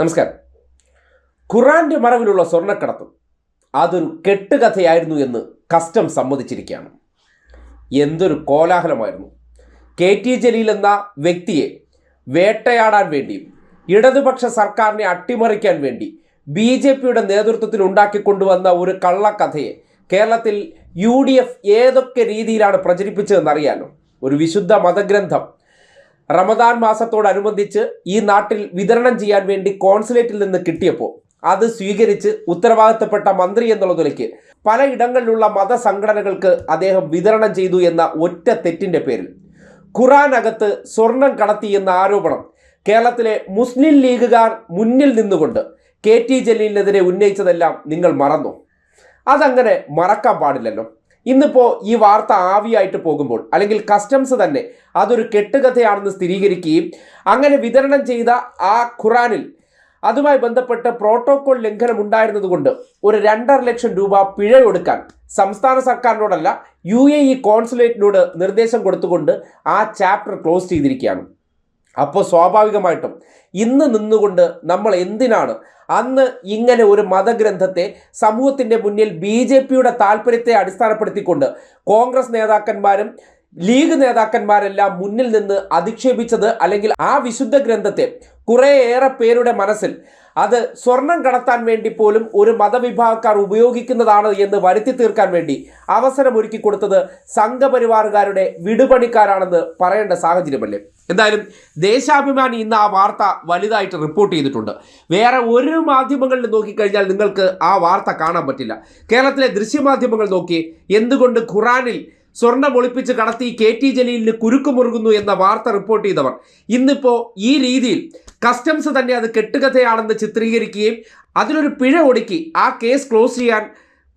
നമസ്കാരം. ഖുറാന്റെ മറവിലുള്ള സ്വർണക്കടത്ത് അതൊരു കെട്ടുകഥയായിരുന്നു എന്ന് കസ്റ്റം സമ്മതിച്ചിരിക്കുകയാണ്. എന്തൊരു കോലാഹലമായിരുന്നു. കെ ടി ജലീൽ എന്ന വ്യക്തിയെ വേട്ടയാടാൻ വേണ്ടിയും ഇടതുപക്ഷ സർക്കാരിനെ അട്ടിമറിക്കാൻ വേണ്ടി ബി ജെ പിയുടെ നേതൃത്വത്തിൽ ഉണ്ടാക്കിക്കൊണ്ടുവന്ന ഒരു കള്ളക്കഥയെ കേരളത്തിൽ യു ഡി എഫ് ഏതൊക്കെ രീതിയിലാണ് പ്രചരിപ്പിച്ചതെന്നറിയാലോ. ഒരു വിശുദ്ധ മതഗ്രന്ഥം റമദാൻ മാസത്തോടനുബന്ധിച്ച് ഈ നാട്ടിൽ വിതരണം ചെയ്യാൻ വേണ്ടി കോൺസുലേറ്റിൽ നിന്ന് കിട്ടിയപ്പോൾ അത് സ്വീകരിച്ച് ഉത്തരവാദിത്തപ്പെട്ട മന്ത്രി എന്നുള്ള നിലയ്ക്ക് പലയിടങ്ങളിലുള്ള മതസംഘടനകൾക്ക് അദ്ദേഹം വിതരണം ചെയ്തു എന്ന ഒറ്റ തെറ്റിന്റെ പേരിൽ. ഖുറാനകത്ത് സ്വർണം കടത്തി എന്ന ആരോപണം കേരളത്തിലെ മുസ്ലിം ലീഗുകാർ മുന്നിൽ നിന്നുകൊണ്ട് കെ ടി ജലീലിനെതിരെ ഉന്നയിച്ചതെല്ലാം നിങ്ങൾ മറന്നു? അതങ്ങനെ മറക്കാൻ പാടില്ലല്ലോ. ഇന്നിപ്പോ ഈ വാർത്ത ആവിയായിട്ട് പോകുമ്പോൾ അല്ലെങ്കിൽ കസ്റ്റംസ് തന്നെ അതൊരു കെട്ടുകഥയാണെന്ന് സ്ഥിരീകരിക്കുകയും അങ്ങനെ വിതരണം ചെയ്ത ആ ഖുറാനിൽ അതുമായി ബന്ധപ്പെട്ട് പ്രോട്ടോകോൾ ലംഘനം ഉണ്ടായിരുന്നതുകൊണ്ട് ഒരു രണ്ടര ലക്ഷം രൂപ പിഴ ഒടുക്കാൻ സംസ്ഥാന സർക്കാരിനോടല്ല യു എ ഇ കോൺസുലേറ്റിനോട് നിർദ്ദേശം കൊടുത്തുകൊണ്ട് ആ ചാപ്റ്റർ ക്ലോസ് ചെയ്തിരിക്കുകയാണ്. അപ്പോൾ സ്വാഭാവികമായിട്ടും ഇന്ന് നിന്നുകൊണ്ട് നമ്മൾ എന്തിനാണ്? അന്ന് ഇങ്ങനെ ഒരു മതഗ്രന്ഥത്തെ സമൂഹത്തിന്റെ മുന്നിൽ ബി ജെ പിയുടെ താല്പര്യത്തെ അടിസ്ഥാനപ്പെടുത്തിക്കൊണ്ട് കോൺഗ്രസ് നേതാക്കന്മാരും ലീഗ് നേതാക്കന്മാരെല്ലാം മുന്നിൽ നിന്ന് അധിക്ഷേപിച്ചത് അല്ലെങ്കിൽ ആ വിശുദ്ധ ഗ്രന്ഥത്തെ കുറേയേറെ പേരുടെ മനസ്സിൽ അത് സ്വർണം കടത്താൻ വേണ്ടി പോലും ഒരു മതവിഭാഗക്കാർ ഉപയോഗിക്കുന്നതാണ് എന്ന് വരുത്തി തീർക്കാൻ വേണ്ടി അവസരമൊരുക്കി കൊടുത്തത് സംഘപരിവാറുകാരുടെ വിടുപണിക്കാരാണെന്ന് പറയേണ്ട സാഹചര്യമല്ലേ? എന്തായാലും ദേശാഭിമാനി ഇന്ന് ആ വാർത്ത വലുതായിട്ട് റിപ്പോർട്ട് ചെയ്തിട്ടുണ്ട്. വേറെ ഒരു മാധ്യമങ്ങളിൽ നോക്കിക്കഴിഞ്ഞാൽ നിങ്ങൾക്ക് ആ വാർത്ത കാണാൻ പറ്റില്ല. കേരളത്തിലെ ദൃശ്യമാധ്യമങ്ങൾ നോക്കി എന്തുകൊണ്ട് ഖുറാനിൽ സ്വർണം ഒളിപ്പിച്ച് കടത്തി കെ ടി ജലീലിന് കുരുക്കുമുറുകുന്നു എന്ന വാർത്ത റിപ്പോർട്ട് ചെയ്തവർ. ഇന്നിപ്പോ ഈ രീതിയിൽ കസ്റ്റംസ് തന്നെ അത് കെട്ടുകഥയാണെന്ന് ചിത്രീകരിക്കുകയും അതിലൊരു പിഴ ഒടുക്കി ആ കേസ് ക്ലോസ് ചെയ്യാൻ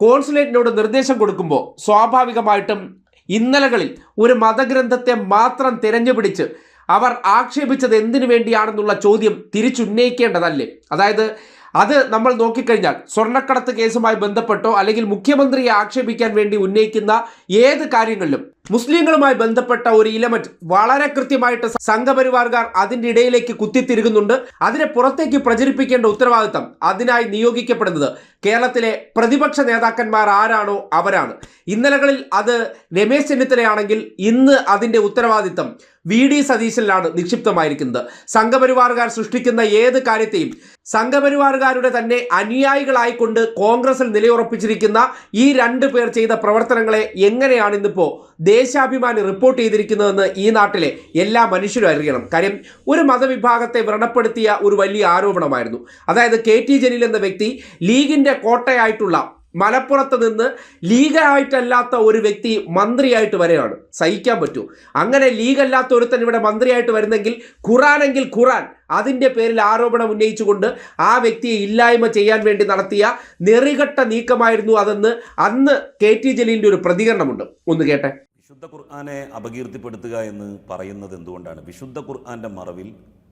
കോൺസുലേറ്റിനോട് നിർദ്ദേശം കൊടുക്കുമ്പോൾ സ്വാഭാവികമായിട്ടും ഇന്നലകളിൽ ഒരു മതഗ്രന്ഥത്തെ മാത്രം തിരഞ്ഞുപിടിച്ച് അവർ ആക്ഷേപിച്ചത് എന്തിനു വേണ്ടിയാണെന്നുള്ള ചോദ്യം തിരിച്ചുന്നയിക്കേണ്ടതല്ലേ? അതായത് അത് നമ്മൾ നോക്കിക്കഴിഞ്ഞാൽ സ്വർണക്കടത്ത് കേസുമായി ബന്ധപ്പെട്ടോ അല്ലെങ്കിൽ മുഖ്യമന്ത്രിയെ ആക്ഷേപിക്കാൻ വേണ്ടി ഉന്നയിക്കുന്ന ഏത് കാര്യങ്ങളിലും മുസ്ലിങ്ങളുമായി ബന്ധപ്പെട്ട ഒരു ഇലമെന്റ് വളരെ കൃത്യമായിട്ട് സംഘപരിവാർകാർ അതിന്റെ ഇടയിലേക്ക് കുത്തിത്തിരുകുന്നുണ്ട്. അതിനെ പുറത്തേക്ക് പ്രചരിപ്പിക്കേണ്ട ഉത്തരവാദിത്തം അതിനായി നിയോഗിക്കപ്പെടുന്നത് കേരളത്തിലെ പ്രതിപക്ഷ നേതാക്കന്മാർ ആരാണോ അവരാണ്. ഇന്നലകളിൽ അത് രമേശ് ചെന്നിത്തലയാണെങ്കിൽ ഇന്ന് അതിന്റെ ഉത്തരവാദിത്തം വി ഡി സതീശനിലാണ് നിക്ഷിപ്തമായിരിക്കുന്നത്. സംഘപരിവാറുകാർ സൃഷ്ടിക്കുന്ന ഏത് കാര്യത്തെയും സംഘപരിവാറുകാരുടെ തന്നെ അനുയായികളായിക്കൊണ്ട് കോൺഗ്രസിൽ നിലയുറപ്പിച്ചിരിക്കുന്ന ഈ രണ്ട് പേർ ചെയ്ത പ്രവർത്തനങ്ങളെ എങ്ങനെയാണ് ഇന്നിപ്പോ ദേശാഭിമാനി റിപ്പോർട്ട് ചെയ്തിരിക്കുന്നതെന്ന് ഈ നാട്ടിലെ എല്ലാ മനുഷ്യരും അറിയണം. കാര്യം ഒരു മതവിഭാഗത്തെ വ്രണപ്പെടുത്തിയ ഒരു വലിയ ആരോപണമായിരുന്നു. അതായത് കെ ടി ജലീൽ എന്ന വ്യക്തി ലീഗിന്റെ കോട്ടയായിട്ടുള്ള മലപ്പുറത്ത് നിന്ന് ലീഗായിട്ടല്ലാത്ത ഒരു വ്യക്തി മന്ത്രിയായിട്ട് വരെയാണ്. സഹിക്കാൻ പറ്റൂ. അങ്ങനെ ലീഗല്ലാത്ത ഒരുത്തൻ ഇവിടെ മന്ത്രിയായിട്ട് വരുന്നെങ്കിൽ ഖുറാനെങ്കിൽ ഖുറാൻ. അതിന്റെ പേരിൽ ആരോപണം ഉന്നയിച്ചുകൊണ്ട് ആ വ്യക്തിയെ ഇല്ലായ്മ ചെയ്യാൻ വേണ്ടി നടത്തിയ നെറികെട്ട നീക്കമായിരുന്നു അതെന്ന് അന്ന് കെ ടി ജലീലിന്റെ ഒരു പ്രതികരണമുണ്ട്. ഒന്ന് കേട്ടെ. വിശുദ്ധ ഖുർആാനെ അപകീർത്തിപ്പെടുത്തുക എന്ന് പറയുന്നത് എന്തുകൊണ്ടാണ്? വിശുദ്ധ ഖുർആന്റെ മറവിൽ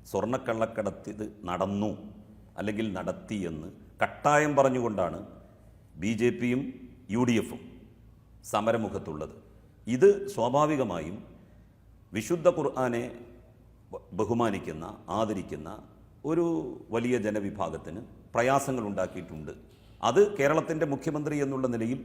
സ്വർണക്കള്ളക്കടത്തിത് നടന്നു അല്ലെങ്കിൽ നടത്തി എന്ന് കട്ടായം പറഞ്ഞുകൊണ്ടാണ് ബി ജെ പിയും യു ഡി എഫും സമരമുഖത്തുള്ളത്. ഇത് സ്വാഭാവികമായും വിശുദ്ധ ഖുർആാനെ ബഹുമാനിക്കുന്ന ആദരിക്കുന്ന ഒരു വലിയ ജനവിഭാഗത്തിന് പ്രയാസങ്ങൾ ഉണ്ടാക്കിയിട്ടുണ്ട്. അത് കേരളത്തിന്റെ മുഖ്യമന്ത്രി എന്നുള്ള നിലയിൽ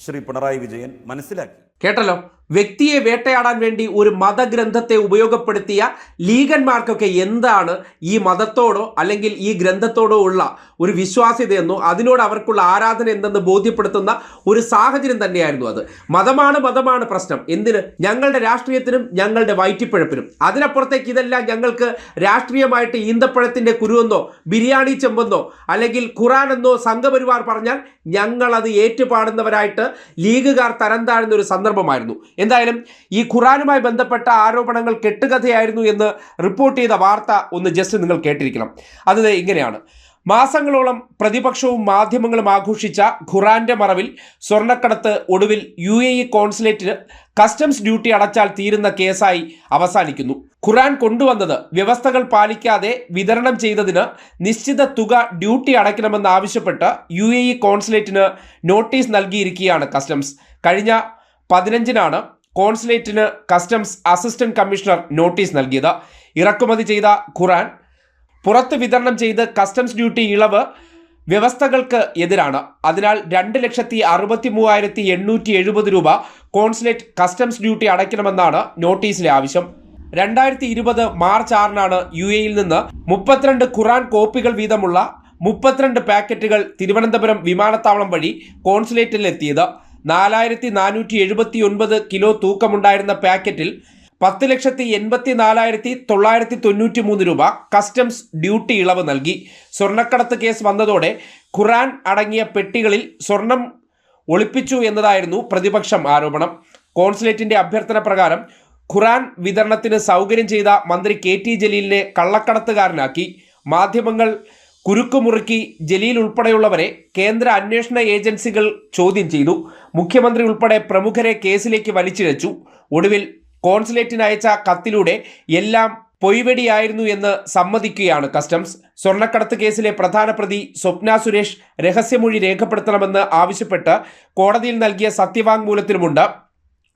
ശ്രീ പിണറായി വിജയൻ മനസ്സിലാക്കി. കേട്ടല്ലോ? വ്യക്തിയെ വേട്ടയാടാൻ വേണ്ടി ഒരു മതഗ്രന്ഥത്തെ ഉപയോഗപ്പെടുത്തിയ ലീഗന്മാർക്കൊക്കെ എന്താണ് ഈ മതത്തോടോ അല്ലെങ്കിൽ ഈ ഗ്രന്ഥത്തോടോ ഉള്ള ഒരു വിശ്വാസ്യതയെന്നോ അതിനോട് അവർക്കുള്ള ആരാധന എന്തെന്ന് ബോധ്യപ്പെടുത്തുന്ന ഒരു സാഹചര്യം തന്നെയായിരുന്നു അത്. മതമാണ് മതമാണ് പ്രശ്നം. എന്തിന്? ഞങ്ങളുടെ രാഷ്ട്രീയത്തിനും ഞങ്ങളുടെ വയറ്റിപ്പഴപ്പിനും. അതിനപ്പുറത്തേക്ക് ഇതെല്ലാം ഞങ്ങൾക്ക് രാഷ്ട്രീയമായിട്ട് ഈന്തപ്പഴത്തിന്റെ കുരുവെന്നോ ബിരിയാണി ചെമ്പെന്നോ അല്ലെങ്കിൽ ഖുറാൻ എന്നോ സംഘപരിവാർ പറഞ്ഞാൽ ഞങ്ങളത് ഏറ്റുപാടുന്നവരായിട്ട് ലീഗുകാർ തരം താഴ്ന്ന ഒരു സന്ദർഭമായിരുന്നു. എന്തായാലും ഈ ഖുറാനുമായി ബന്ധപ്പെട്ട ആരോപണങ്ങൾ കെട്ടുകഥയായിരുന്നു എന്ന് റിപ്പോർട്ട് ചെയ്ത വാർത്ത ഒന്ന് ജസ്റ്റ് നിങ്ങൾ കേട്ടിരിക്കണം. അത് ഇങ്ങനെയാണ്. മാസങ്ങളോളം പ്രതിപക്ഷവും മാധ്യമങ്ങളും ആഘോഷിച്ച ഖുറാന്റെ മറവിൽ സ്വർണക്കടത്ത് ഒടുവിൽ യു എ ഇ കോൺസുലേറ്റിന് കസ്റ്റംസ് ഡ്യൂട്ടി അടച്ചാൽ തീരുന്ന കേസായി അവസാനിക്കുന്നു. ഖുറാൻ കൊണ്ടുവന്നത് വ്യവസ്ഥകൾ പാലിക്കാതെ വിതരണം ചെയ്തതിന് നിശ്ചിത തുക ഡ്യൂട്ടി അടയ്ക്കണമെന്ന് ആവശ്യപ്പെട്ട് യു എ ഇ കോൺസുലേറ്റിന് നോട്ടീസ് നൽകിയിരിക്കുകയാണ് കസ്റ്റംസ് കഴിഞ്ഞ പതിനഞ്ചിനാണ് കോൺസുലേറ്റിന് കസ്റ്റംസ് അസിസ്റ്റന്റ് കമ്മീഷണർ നോട്ടീസ് നൽകിയത്. ഇറക്കുമതി ചെയ്ത ഖുറാൻ പുറത്ത് വിതരണം ചെയ്ത് കസ്റ്റംസ് ഡ്യൂട്ടി ഇളവ് വ്യവസ്ഥകൾക്ക് എതിരാണ്. അതിനാൽ രണ്ട് ലക്ഷത്തി അറുപത്തി മൂവായിരത്തി എണ്ണൂറ്റി എഴുപത് രൂപ കോൺസുലേറ്റ് കസ്റ്റംസ് ഡ്യൂട്ടി അടയ്ക്കണമെന്നാണ് നോട്ടീസിലെ ആവശ്യം. രണ്ടായിരത്തി ഇരുപത് മാർച്ച് ആറിനാണ് യു എയിൽ നിന്ന് മുപ്പത്തിരണ്ട് ഖുറാൻ കോപ്പികൾ വീതമുള്ള മുപ്പത്തിരണ്ട് പാക്കറ്റുകൾ തിരുവനന്തപുരം വിമാനത്താവളം വഴി കോൺസുലേറ്റിൽ എത്തിയത് നാലായിരത്തി നാനൂറ്റി എഴുപത്തി ഒൻപത് കിലോ തൂക്കമുണ്ടായിരുന്ന പാക്കറ്റിൽ പത്ത് ലക്ഷത്തി എൺപത്തി നാലായിരത്തി തൊള്ളായിരത്തി തൊണ്ണൂറ്റി മൂന്ന് രൂപ കസ്റ്റംസ് ഡ്യൂട്ടി ഇളവ് നൽകി. സ്വർണക്കടത്ത് കേസ് വന്നതോടെ ഖുറാൻ അടങ്ങിയ പെട്ടികളിൽ സ്വർണം ഒളിപ്പിച്ചു എന്നതായിരുന്നു പ്രതിപക്ഷം ആരോപണം. കോൺസുലേറ്റിന്റെ അഭ്യർത്ഥന പ്രകാരം ഖുറാൻ വിതരണത്തിന് സൗകര്യം ചെയ്ത മന്ത്രി കെ ടി ജലീലിനെ കള്ളക്കടത്തുകാരനാക്കി. മാധ്യമങ്ങൾ കുരുക്കുമുറുക്കി ജലീൽ ഉൾപ്പെടെയുള്ളവരെ കേന്ദ്ര അന്വേഷണ ഏജൻസികൾ ചോദ്യം ചെയ്തു. മുഖ്യമന്ത്രി ഉൾപ്പെടെ പ്രമുഖരെ കേസിലേക്ക് വലിച്ചിഴച്ചു. ഒടുവിൽ കോൺസുലേറ്റിന് അയച്ച കത്തിലൂടെ എല്ലാം പൊയ്വെടിയായിരുന്നു എന്ന് സമ്മതിക്കുകയാണ് കസ്റ്റംസ്. സ്വർണക്കടത്ത് കേസിലെ പ്രധാന പ്രതി സ്വപ്ന സുരേഷ് രഹസ്യമൊഴി രേഖപ്പെടുത്തണമെന്ന് ആവശ്യപ്പെട്ട് കോടതിയിൽ നൽകിയ സത്യവാങ്മൂലത്തിലുമുണ്ട്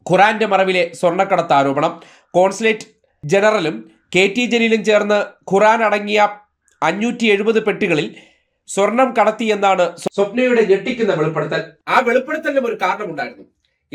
ഖുറാന്റെ മറവിലെ സ്വർണക്കടത്ത് ആരോപണം കോൺസുലേറ്റ് ജനറലും കെ ടി ജലീലും ചേർന്ന് ഖുറാൻ അടങ്ങിയ അഞ്ഞൂറ്റി എഴുപത് പെട്ടികളിൽ സ്വർണം കടത്തിയെന്നാണ് സ്വപ്നയുടെ ഞെട്ടിക്കുന്ന വെളിപ്പെടുത്തൽ. ആ വെളിപ്പെടുത്തലിനും ഒരു കാരണമുണ്ടായിരുന്നു.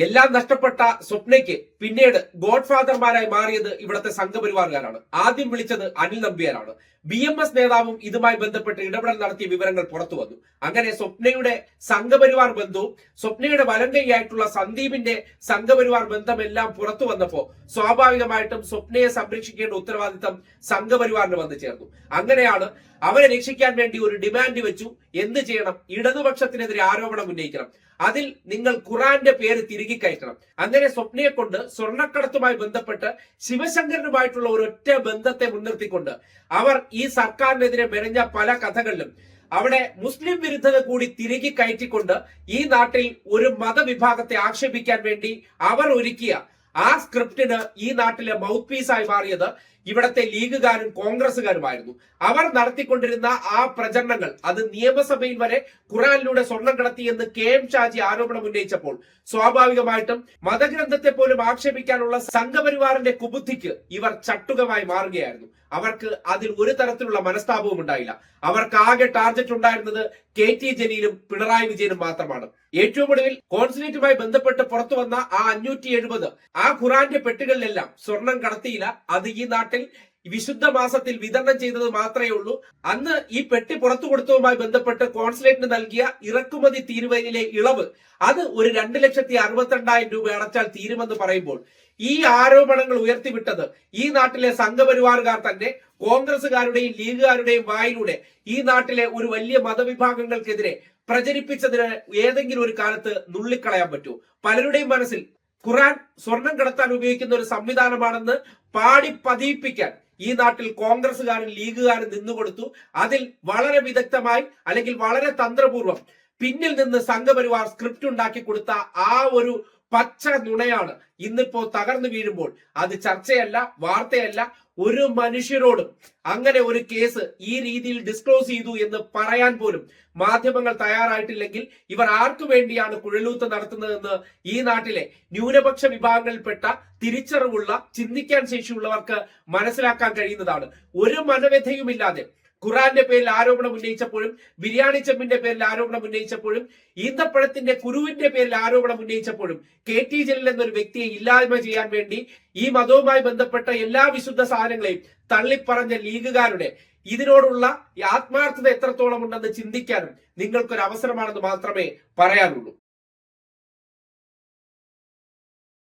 എല്ലാം നഷ്ടപ്പെട്ട സ്വപ്നയ്ക്ക് പിന്നീട് ഗോഡ് ഫാദർമാരായി മാറിയത് ഇവിടുത്തെ സംഘപരിവാറുകാരാണ്. ആദ്യം വിളിച്ചത് അനിൽ നമ്പ്യാരാണ്. ബി എം എസ് നേതാവും ഇതുമായി ബന്ധപ്പെട്ട് ഇടപെടൽ നടത്തിയ വിവരങ്ങൾ പുറത്തു വന്നു. അങ്ങനെ സ്വപ്നയുടെ സംഘപരിവാർ ബന്ധവും സ്വപ്നയുടെ വലങ്കയായിട്ടുള്ള സന്ദീപിന്റെ സംഘപരിവാർ ബന്ധമെല്ലാം പുറത്തു വന്നപ്പോ സ്വാഭാവികമായിട്ടും സ്വപ്നയെ സംരക്ഷിക്കേണ്ട ഉത്തരവാദിത്തം സംഘപരിവാറിന് വന്നു ചേർന്നു. അങ്ങനെയാണ് അവരെ രക്ഷിക്കാൻ വേണ്ടി ഒരു ഡിമാൻഡ് വെച്ചു. എന്ത് ചെയ്യണം? ഇടതുപക്ഷത്തിനെതിരെ ആരോപണം ഉന്നയിക്കണം. അതിൽ നിങ്ങൾ ഖുറാന്റെ പേര് തിരികെ കയറ്റണം. അങ്ങനെ സ്വപ്നയെ കൊണ്ട് സ്വർണക്കടത്തുമായി ബന്ധപ്പെട്ട് ശിവശങ്കരനുമായിട്ടുള്ള ഒരു ഒറ്റ ബന്ധത്തെ മുൻനിർത്തിക്കൊണ്ട് അവർ ഈ സർക്കാരിനെതിരെ മെനഞ്ഞ പല കഥകളിലും അവിടെ മുസ്ലിം വിരുദ്ധത കൂടി തിരികെ കയറ്റിക്കൊണ്ട് ഈ നാട്ടിൽ ഒരു മതവിഭാഗത്തെ ആക്ഷേപിക്കാൻ വേണ്ടി അവർ ഒരുക്കിയ ആ സ്ക്രിപ്റ്റിന് ഈ നാട്ടിലെ മൗത്ത് പീസായി മാറിയത് ഇവിടത്തെ ലീഗുകാരും കോൺഗ്രസുകാരുമായിരുന്നു അവർ നടത്തിക്കൊണ്ടിരുന്ന ആ പ്രചരണങ്ങൾ അത് നിയമസഭയിൽ വരെ ഖുറാനിലൂടെ സ്വർണം കടത്തി എന്ന് കെ എം ഷാജി ആരോപണം ഉന്നയിച്ചപ്പോൾ സ്വാഭാവികമായിട്ടും മതഗ്രന്ഥത്തെ പോലും ആക്ഷേപിക്കാനുള്ള സംഘപരിവാറിന്റെ കുബുദ്ധിക്ക് ഇവർ ചട്ടുകമായി മാറുകയായിരുന്നു. അവർക്ക് അതിൽ ഒരു തരത്തിലുള്ള മനസ്താപവും ഉണ്ടായില്ല. അവർക്ക് ആകെ ടാർഗറ്റ് ഉണ്ടായിരുന്നത് കെ ടി ജലീലും പിണറായി വിജയനും മാത്രമാണ്. ഏറ്റവും ഒടുവിൽ കോൺസുലേറ്റുമായി ബന്ധപ്പെട്ട് പുറത്തു വന്ന ആ അഞ്ഞൂറ്റി എഴുപത് ആ ഖുറാന്റെ പെട്ടുകളിലെല്ലാം സ്വർണം കടത്തിയില്ല. അത് ഈ നാട്ടിൽ വിശുദ്ധ മാസത്തിൽ വിതരണം ചെയ്തത് മാത്രമേ ഉള്ളൂ. അന്ന് ഈ പെട്ടി പുറത്തു കൊടുത്തതുമായി ബന്ധപ്പെട്ട് കോൺസുലേറ്റിന് നൽകിയ ഇറക്കുമതി തീരുവയിലെ ഇളവ് അത് ഒരു രണ്ട് ലക്ഷത്തി അറുപത്തിരണ്ടായിരം രൂപ അടച്ചാൽ തീരുമെന്ന് പറയുമ്പോൾ ഈ ആരോപണങ്ങൾ ഉയർത്തിവിട്ടത് ഈ നാട്ടിലെ സംഘപരിവാറുകാർ തന്നെ കോൺഗ്രസുകാരുടെയും ലീഗുകാരുടെയും വായിലൂടെ ഈ നാട്ടിലെ ഒരു വലിയ മതവിഭാഗങ്ങൾക്കെതിരെ പ്രചരിപ്പിച്ചതിന് ഏതെങ്കിലും ഒരു കാലത്ത് നുള്ളിക്കളയാൻ പറ്റൂ. പലരുടെയും മനസ്സിൽ ഖുറാൻ സ്വർണം കടത്താൻ ഉപയോഗിക്കുന്ന ഒരു സംവിധാനമാണെന്ന് പാടി പതിയിപ്പിക്കാൻ ഈ നാട്ടിൽ കോൺഗ്രസ്സുകാരും ലീഗുകാരും നിന്നുകൊടുത്തു. അതിൽ വളരെ വിദഗ്ധമായി അല്ലെങ്കിൽ വളരെ തന്ത്രപൂർവം പിന്നിൽ നിന്ന് സംഘപരിവാർ സ്ക്രിപ്റ്റ് ഉണ്ടാക്കി കൊടുത്ത ആ ഒരു പച്ച നുണയാണ്. ഇന്നിപ്പോ തകർന്നു വീഴുമ്പോൾ അത് ചർച്ചയല്ല വാർത്തയല്ല ഒരു മനുഷ്യരോടും അങ്ങനെ ഒരു കേസ് ഈ രീതിയിൽ ഡിസ്ക്ലോസ് ചെയ്തു എന്ന് പറയാൻ പോലും മാധ്യമങ്ങൾ തയ്യാറായിട്ടില്ലെങ്കിൽ ഇവർ ആർക്കു വേണ്ടിയാണ് കുഴലൂത്ത് നടത്തുന്നതെന്ന് ഈ നാട്ടിലെ ന്യൂനപക്ഷ വിഭാഗങ്ങളിൽപ്പെട്ട തിരിച്ചറിവുള്ള ചിന്തിക്കാൻ ശേഷിയുള്ളവർക്ക് മനസ്സിലാക്കാൻ കഴിയുന്നതാണ്. ഒരു മനവ്യഥയുമില്ലാതെ ഖുറാന്റെ പേരിൽ ആരോപണം ഉന്നയിച്ചപ്പോഴും ബിരിയാണി ചെമ്പിന്റെ പേരിൽ ആരോപണം ഉന്നയിച്ചപ്പോഴും ഈന്തപ്പഴത്തിന്റെ കുരുവിന്റെ പേരിൽ ആരോപണം ഉന്നയിച്ചപ്പോഴും കെ ടി ജലീൽ എന്നൊരു വ്യക്തിയെ ഇല്ലായ്മ ചെയ്യാൻ വേണ്ടി ഈ മതവുമായി ബന്ധപ്പെട്ട എല്ലാ വിശുദ്ധ സാധനങ്ങളെയും തള്ളിപ്പറഞ്ഞ ലീഗുകാരുടെ ഇതിനോടുള്ള ആത്മാർത്ഥത എത്രത്തോളം ഉണ്ടെന്ന് ചിന്തിക്കാനും നിങ്ങൾക്കൊരു അവസരമാണെന്ന് മാത്രമേ പറയാനുള്ളൂ.